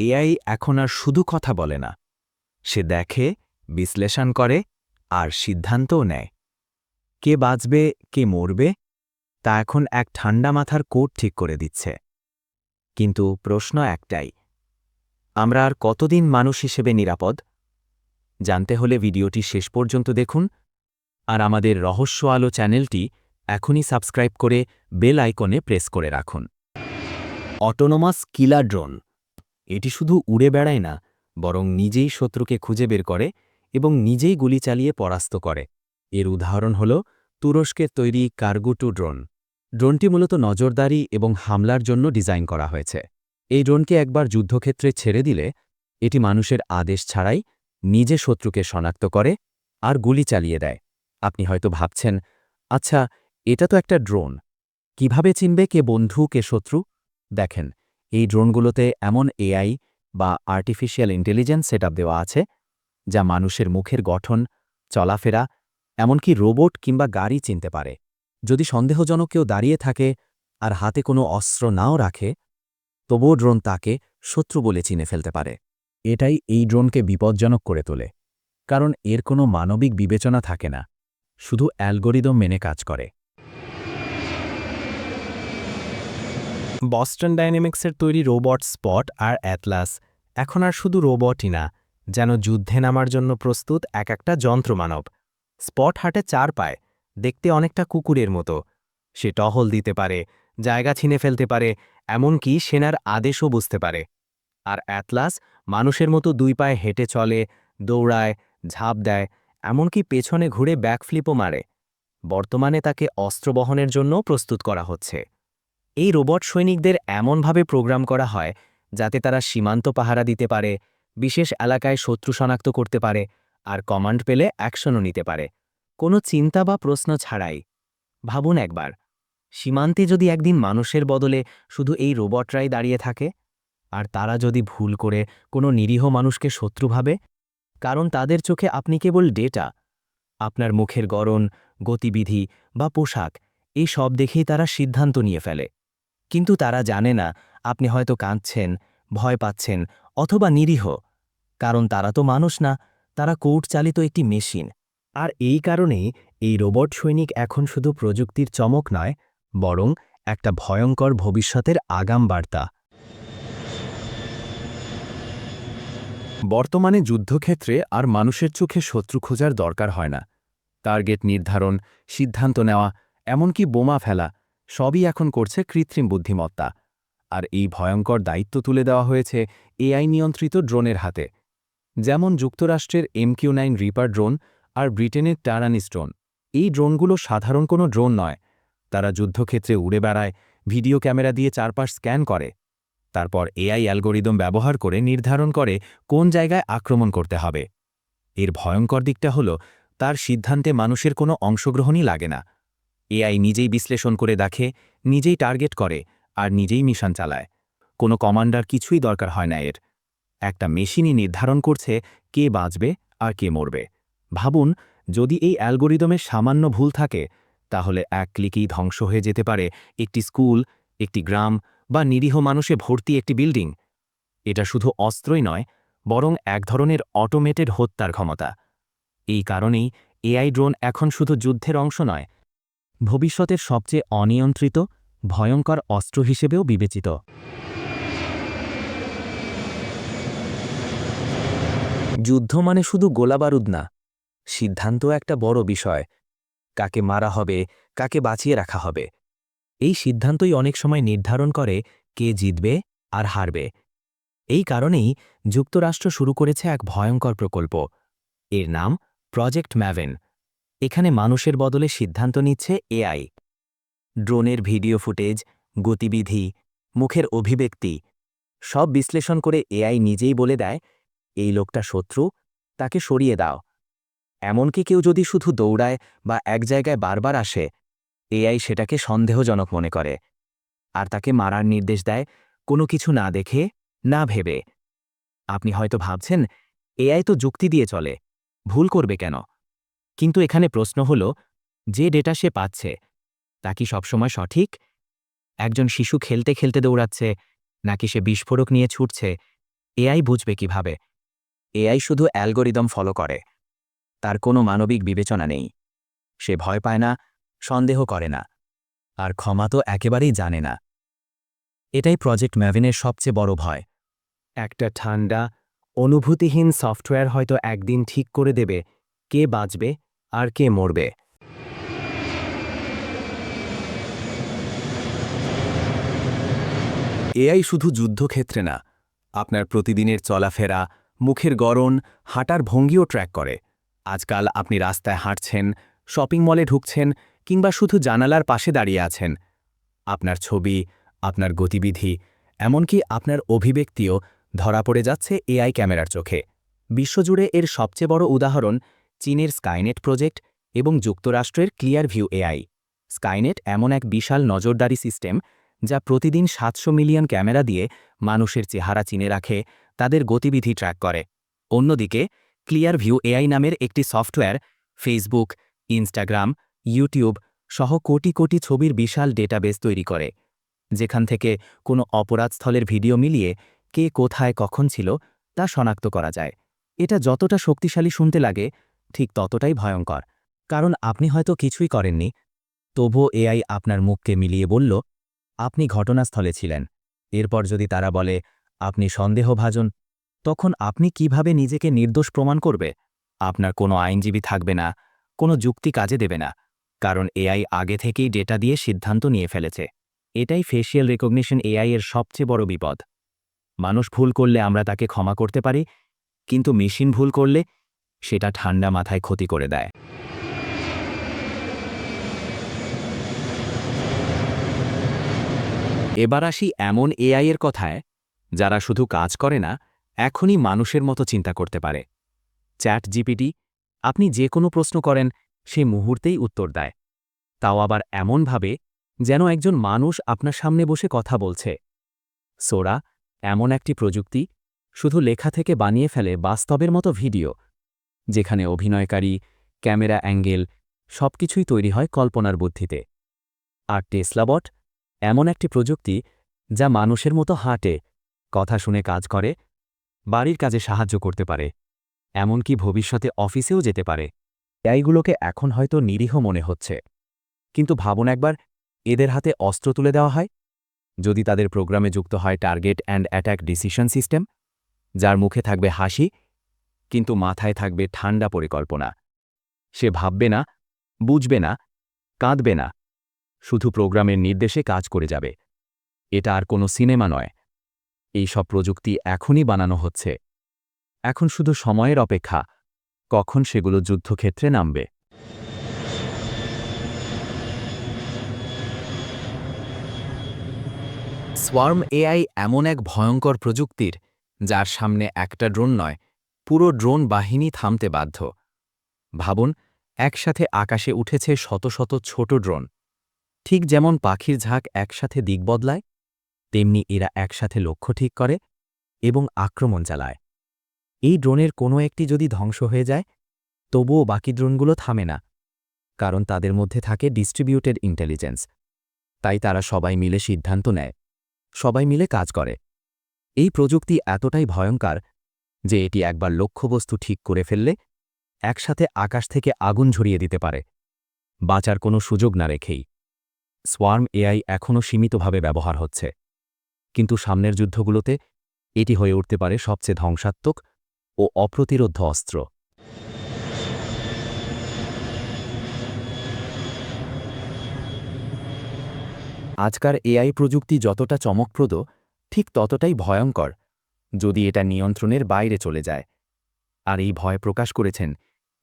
AI এখন আর শুধু কথা বলে না। সে দেখে, বিশ্লেষণ করে, আর সিদ্ধান্তও নেয়। কে বাঁচবে, কে মরবে, তা এখন এক ঠান্ডা মাথার কোট ঠিক করে দিচ্ছে। কিন্তু প্রশ্ন একটাই, আমরা আর কতদিন মানুষ হিসেবে নিরাপদ? জানতে হলে ভিডিওটি শেষ পর্যন্ত দেখুন, আর আমাদের রহস্য আলো চ্যানেলটি এখনই সাবস্ক্রাইব করে বেল আইকনে প্রেস করে রাখুন। অটোনোমাস কিলা ড্রোন এটি শুধু উড়ে বেড়ায় না, বরং নিজেই শত্রুকে খুঁজে বের করে এবং নিজেই গুলি চালিয়ে পরাস্ত করে। এর উদাহরণ হল তুরস্কের তৈরি কার্গুটু ড্রোন। ড্রোনটি মূলত নজরদারি এবং হামলার জন্য ডিজাইন করা হয়েছে। এই ড্রোনকে একবার যুদ্ধক্ষেত্রে ছেড়ে দিলে এটি মানুষের আদেশ ছাড়াই নিজে শত্রুকে শনাক্ত করে আর গুলি চালিয়ে দেয়। আপনি হয়তো ভাবছেন আচ্ছা এটা তো একটা ড্রোন। কীভাবে চিনবে কে বন্ধু, কে শত্রু? দেখেন এই ড্রোনগুলোতে এমন এআই বা আর্টিফিশিয়াল ইন্টেলিজেন্স সেটআপ দেওয়া আছে, যা মানুষের মুখের গঠন, চলাফেরা, এমনকি রোবট কিংবা গাড়ি চিনতে পারে। যদি সন্দেহজনক কেউ দাঁড়িয়ে থাকে আর হাতে কোনো অস্ত্র নাও রাখে, তবুও ড্রোন তাকে শত্রু বলে চিনে ফেলতে পারে। এটাই এই ড্রোনকে বিপজ্জনক করে তোলে, কারণ এর কোনো মানবিক বিবেচনা থাকে না, শুধু অ্যালগোরিদম মেনে কাজ করে। বস্টন ডাইনামিক্সের তৈরি রোবট স্পট আর অ্যাটলাস এখন আর শুধু রোবটই না, যেন যুদ্ধে নামার জন্য প্রস্তুত এক একটা যন্ত্রমানব স্পট হাটে চার পায়, দেখতে অনেকটা কুকুরের মতো। সে টহল দিতে পারে, জায়গা ছিনে ফেলতে পারে, এমনকি সেনার আদেশও বুঝতে পারে। আর অ্যাটলাস মানুষের মতো দুই পায়ে হেঁটে চলে, দৌড়ায়, ঝাঁপ দেয়, এমনকি পেছনে ঘুরে ব্যাকফ্লিপও মারে। বর্তমানে তাকে অস্ত্র বহনের জন্য প্রস্তুত করা হচ্ছে। এই রোবট সৈনিকদের এমনভাবে প্রোগ্রাম করা হয় যাতে তারা সীমান্ত পাহারা দিতে পারে, বিশেষ এলাকায় শত্রু শনাক্ত করতে পারে আর কমান্ড পেলে অ্যাকশনও নিতে পারে। কোনো চিন্তা বা প্রশ্ন ছাড়াই। ভাবুন একবার, সীমান্তে যদি একদিন মানুষের বদলে শুধু এই রোবটরাই দাঁড়িয়ে থাকে? আর তারা যদি ভুল করে কোনো নিরীহ মানুষকে শত্রু ভাবে? কারণ তাদের চোখে আপনি কেবল ডেটা, আপনার মুখের গড়ন, গতিবিধি বা পোশাক, এই সব দেখেই তারা সিদ্ধান্ত নিয়ে ফেলে। কিন্তু তারা জানে না, আপনি হয়তো কাঁদছেন, ভয় পাচ্ছেন অথবা নিরীহ। কারণ তারা তো মানুষ না, তারা কোর্ট চালিত একটি মেশিন। আর এই কারণেই এই রোবট সৈনিক এখন শুধু প্রযুক্তির চমক নয়, বরং একটা ভয়ঙ্কর ভবিষ্যতের আগাম বার্তা বর্তমানে যুদ্ধক্ষেত্রে আর মানুষের চোখে শত্রু খোঁজার দরকার হয় না। টার্গেট নির্ধারণ, সিদ্ধান্ত নেওয়া, এমনকি বোমা ফেলা সবই এখন করছে কৃত্রিম বুদ্ধিমত্তা। আর এই ভয়ঙ্কর দায়িত্ব তুলে দেওয়া হয়েছে এআই নিয়ন্ত্রিত ড্রোনের হাতে। যেমন যুক্তরাষ্ট্রের এমকিউ নাইন রিপার ড্রোন আর ব্রিটেনের টারানিস ড্রোন। এই ড্রোনগুলো সাধারণ কোনো ড্রোন নয়। তারা যুদ্ধক্ষেত্রে উড়ে বেড়ায়, ভিডিও ক্যামেরা দিয়ে চারপাশ স্ক্যান করে। তারপর এআই অ্যালগোরিদম ব্যবহার করে নির্ধারণ করে কোন জায়গায় আক্রমণ করতে হবে। এর ভয়ঙ্কর দিকটা হল, তার সিদ্ধান্তে মানুষের কোনো অংশগ্রহণই লাগে না। এআই নিজেই বিশ্লেষণ করে দেখে, নিজেই টার্গেট করে, আর নিজেই মিশন চালায়। কোনো কমান্ডার কিছুই দরকার হয় না এর। একটা মেশিনই নির্ধারণ করছে কে বাঁচবে আর কে মরবে। ভাবুন, যদি এই অ্যালগোরিদমের সামান্য ভুল থাকে, তাহলে এক ক্লিকেই ধ্বংস হয়ে যেতে পারে একটি স্কুল, একটি গ্রাম বা নিরীহ মানুষে ভর্তি একটি বিল্ডিং। এটা শুধু অস্ত্রই নয়, বরং এক ধরনের অটোমেটেড হত্যার ক্ষমতা। এই কারণেই এআই ড্রোন এখন শুধু যুদ্ধের অংশ নয় ভবিষ্যতের সবচেয়ে অনিয়ন্ত্রিত, ভয়ঙ্কর অস্ত্র হিসেবেও বিবেচিত। যুদ্ধ মানে শুধু গোলাবারুদ না, সিদ্ধান্ত একটা বড় বিষয়। কাকে মারা হবে, কাকে বাঁচিয়ে রাখা হবে। এই সিদ্ধান্তই অনেক সময় নির্ধারণ করে কে জিতবে আর হারবে। এই কারণেই যুক্তরাষ্ট্র শুরু করেছে এক ভয়ঙ্কর প্রকল্প। এর নাম প্রজেক্ট ম্যাভেন এখানে মানুষের বদলে সিদ্ধান্ত নিচ্ছে এআই। ড্রোনের ভিডিও ফুটেজ, গতিবিধি, মুখের অভিব্যক্তি, সব বিশ্লেষণ করে এআই নিজেই বলে দেয়, এই লোকটা শত্রু, তাকে সরিয়ে দাও। এমনকি কেউ যদি শুধু দৌড়ায় বা এক জায়গায় বারবার আসে, এআই সেটাকে সন্দেহজনক মনে করে। আর তাকে মারার নির্দেশ দেয়, কোনো কিছু না দেখে, না ভেবে। আপনি হয়তো ভাবছেন, এআই তো যুক্তি দিয়ে চলে, ভুল করবে কেন? কিন্তু এখানে প্রশ্ন হল, যে ডেটা সে পাচ্ছে, তা কি সবসময় সঠিক? একজন শিশু খেলতে খেলতে দৌড়াচ্ছে, নাকি সে বিস্ফোরক নিয়ে ছুটছে? এআই বুঝবে কীভাবে? এআই শুধু অ্যালগোরিদম ফলো করে, তার কোনো মানবিক বিবেচনা নেই। সে ভয় পায় না, সন্দেহ করে না, আর ক্ষমা তো একেবারেই জানে না। এটাই প্রজেক্ট ম্যাভিনের সবচেয়ে বড় ভয়। একটা ঠান্ডা, অনুভূতিহীন সফটওয়্যার হয়তো একদিন ঠিক করে দেবে কে বাঁচবে আর কে মরবে। এআই শুধু যুদ্ধক্ষেত্রে না, আপনার প্রতিদিনের চলাফেরা, মুখের গড়ন, হাঁটার ভঙ্গিও ট্র্যাক করে। আজকাল আপনি রাস্তায় হাঁটছেন শপিং মলে ঢুকছেন, কিংবা শুধু জানালার পাশে দাঁড়িয়ে আছেন। আপনার ছবি, আপনার গতিবিধি, এমনকি আপনার অভিব্যক্তিও ধরা পড়ে যাচ্ছে এআই ক্যামেরার চোখে। বিশ্বজুড়ে এর সবচেয়ে বড় উদাহরণ চীনের স্কাইনেট প্রজেক্ট এবং যুক্তরাষ্ট্রের ক্লিয়ার ভিউ এআই। স্কাইনেট এমন এক বিশাল নজরদারি সিস্টেম যা প্রতিদিন সাতশো মিলিয়ন ক্যামেরা দিয়ে মানুষের চেহারা চিনে রাখে, তাদের গতিবিধি ট্র্যাক করে। অন্যদিকে ক্লিয়ার ভিউ এআই নামের একটি সফটওয়্যার, ফেসবুক, ইনস্টাগ্রাম, ইউটিউব সহ কোটি কোটি ছবির বিশাল ডেটাবেস তৈরি করে, যেখান থেকে কোনো অপরাধস্থলের ভিডিও মিলিয়ে কে কোথায় কখন ছিল তা শনাক্ত করা যায়। এটা যতটা শক্তিশালী শুনতে লাগে ঠিক ততটাই ভয়ঙ্কর। কারণ আপনি হয়তো কিছুই করেননি। তবুও এআই আপনার মুখকে মিলিয়ে বলল, আপনি ঘটনাস্থলে ছিলেন। এরপর যদি তারা বলে, আপনি সন্দেহভাজন, তখন আপনি কীভাবে নিজেকে নির্দোষ প্রমাণ করবে? আপনার কোনো আইনজীবী থাকবে না, কোনো যুক্তি কাজে দেবে না। কারণ এআই আগে থেকেই ডেটা দিয়ে সিদ্ধান্ত নিয়ে ফেলেছে। এটাই ফেসিয়াল রেকগনিশন এআই এর সবচেয়ে বড় বিপদ। মানুষ ভুল করলে আমরা তাকে ক্ষমা করতে পারি, কিন্তু মেশিন ভুল করলে সেটা ঠান্ডা মাথায় ক্ষতি করে দেয়। এবার আসি এমন এআই এর কথায়, যারা শুধু কাজ করে না, এখনই মানুষের মতো চিন্তা করতে পারে। চ্যাট জিপিটি আপনি যে কোনো প্রশ্ন করেন, সে মুহূর্তেই উত্তর দেয়। তাও আবার এমনভাবে, যেন একজন মানুষ আপনার সামনে বসে কথা বলছে। সোরা, এমন একটি প্রযুক্তি, শুধু লেখা থেকে বানিয়ে ফেলে বাস্তবের মতো ভিডিও যেখানে অভিনয়কারী, ক্যামেরা অ্যাঙ্গেল, সবকিছুই তৈরি হয় কল্পনার বুদ্ধিতে। আর টেসলাবট এমন একটি প্রযুক্তি যা মানুষের মতো হাঁটে, কথা শুনে কাজ করে, বাড়ির কাজে সাহায্য করতে পারে, এমনকি ভবিষ্যতে অফিসেও যেতে পারে। এইগুলোকে এখন হয়তো নিরীহ মনে হচ্ছে। কিন্তু ভাবুন একবার, এদের হাতে অস্ত্র তুলে দেওয়া হয়? যদি তাদের প্রোগ্রামে যুক্ত হয় target and attack decision system, যার মুখে থাকবে হাসি কিন্তু মাথায় থাকবে ঠান্ডা পরিকল্পনা। সে ভাববে না, বুঝবে না, কাঁদবে না। শুধু প্রোগ্রামের নির্দেশে কাজ করে যাবে। এটা আর কোনো সিনেমা নয়। এই সব প্রযুক্তি এখনই বানানো হচ্ছে। এখন শুধু সময়ের অপেক্ষা। কখন সেগুলো যুদ্ধক্ষেত্রে নামবে? সোয়ার্ম এআই এমন এক ভয়ঙ্কর প্রযুক্তির, যার সামনে একটা ড্রোন নয় পুরো ড্রোন বাহিনী থামতে বাধ্য। ভাবুন, একসাথে আকাশে উঠেছে শত শত ছোট ড্রোন। ঠিক যেমন পাখির ঝাঁক একসাথে দিক বদলায়, তেমনি এরা একসাথে লক্ষ্য ঠিক করে এবং আক্রমণ চালায়। এই ড্রোনের কোনো একটি যদি ধ্বংস হয়ে যায়, তবুও বাকি ড্রোনগুলো থামে না, কারণ তাদের মধ্যে থাকে ডিস্ট্রিবিউটেড ইন্টেলিজেন্স। তাই তারা সবাই মিলে সিদ্ধান্ত নেয়, সবাই মিলে কাজ করে। এই প্রযুক্তি এতটাই ভয়ঙ্কর যে এটি একবার লক্ষ্যবস্তু ঠিক করে ফেললে একসাথে আকাশ থেকে আগুন ঝরিয়ে দিতে পারে। বাঁচার কোনো সুযোগ না রেখেই। সোয়ার্ম এআই এখনও সীমিতভাবে ব্যবহার হচ্ছে। কিন্তু সামনের যুদ্ধগুলোতে এটি হয়ে উঠতে পারে সবচেয়ে ধ্বংসাত্মক ও অপ্রতিরোধ্য অস্ত্র। আজকার এআই প্রযুক্তি যতটা চমকপ্রদ, ঠিক ততটাই ভয়ঙ্কর। যদি এটা নিয়ন্ত্রণের বাইরে চলে যায়। আর এই ভয় প্রকাশ করেছেন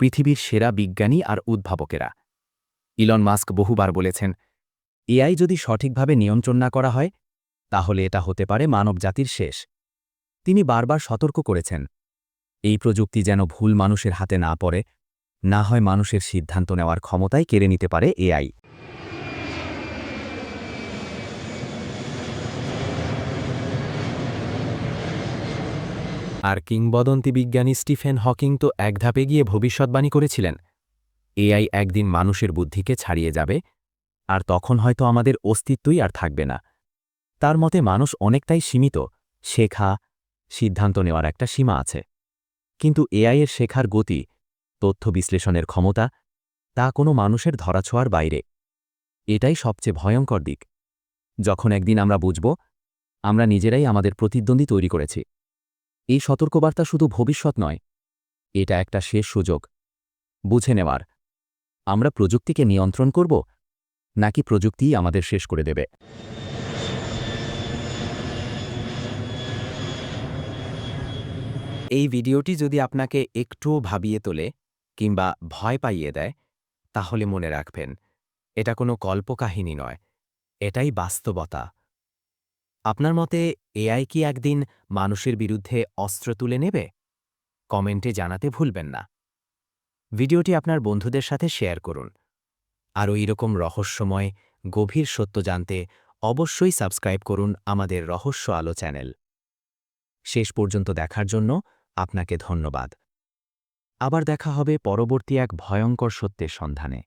পৃথিবীর সেরা বিজ্ঞানী আর উদ্ভাবকেরা। ইলন মাস্ক বহুবার বলেছেন, এআই যদি সঠিকভাবে নিয়ন্ত্রণ না করা হয়, তাহলে এটা হতে পারে মানবজাতির শেষ। তিনি বারবার সতর্ক করেছেন, এই প্রযুক্তি যেন ভুল মানুষের হাতে না পড়ে, না হয় মানুষের সিদ্ধান্ত নেওয়ার ক্ষমতাই কেড়ে নিতে পারে এআই। আর কিংবদন্তি বিজ্ঞানী স্টিফেন হকিং তো এক ধাপে গিয়ে ভবিষ্যৎবাণী করেছিলেন। এআই একদিন মানুষের বুদ্ধিকে ছাড়িয়ে যাবে, আর তখন হয়তো আমাদের অস্তিত্বই আর থাকবে না। তার মতে মানুষ অনেকটাই সীমিত, শেখা, সিদ্ধান্ত নেওয়ার একটা সীমা আছে। কিন্তু এআই এর শেখার গতি, তথ্য বিশ্লেষণের ক্ষমতা, তা কোনো মানুষের ধরাছোঁয়ার বাইরে। এটাই সবচেয়ে ভয়ঙ্কর দিক। যখন একদিন আমরা বুঝব, আমরা নিজেরাই আমাদের প্রতিদ্বন্দ্বী তৈরি করেছি। এই সতর্কবার্তা শুধু ভবিষ্যৎ নয়, এটা একটা শেষ সুযোগ। বুঝে নেওয়ার, আমরা প্রযুক্তিকে নিয়ন্ত্রণ করব, নাকি প্রযুক্তিই আমাদের শেষ করে দেবে? এই ভিডিওটি যদি আপনাকে একটুও ভাবিয়ে তোলে, কিংবা ভয় পাইয়ে দেয়, তাহলে মনে রাখবেন, এটা কোনো কল্পকাহিনী নয়, এটাই বাস্তবতা। আপনার মতে এআই কি একদিন মানুষের বিরুদ্ধে অস্ত্র তুলে নেবে? কমেন্টে জানাতে ভুলবেন না। ভিডিওটি আপনার বন্ধুদের সাথে শেয়ার করুন। আরও এরকম রহস্যময়, গভীর সত্য জানতে অবশ্যই সাবস্ক্রাইব করুন আমাদের রহস্য আলো চ্যানেল। শেষ পর্যন্ত দেখার জন্য আপনাকে ধন্যবাদ। আবার দেখা হবে পরবর্তী এক ভয়ঙ্কর সত্যের সন্ধানে।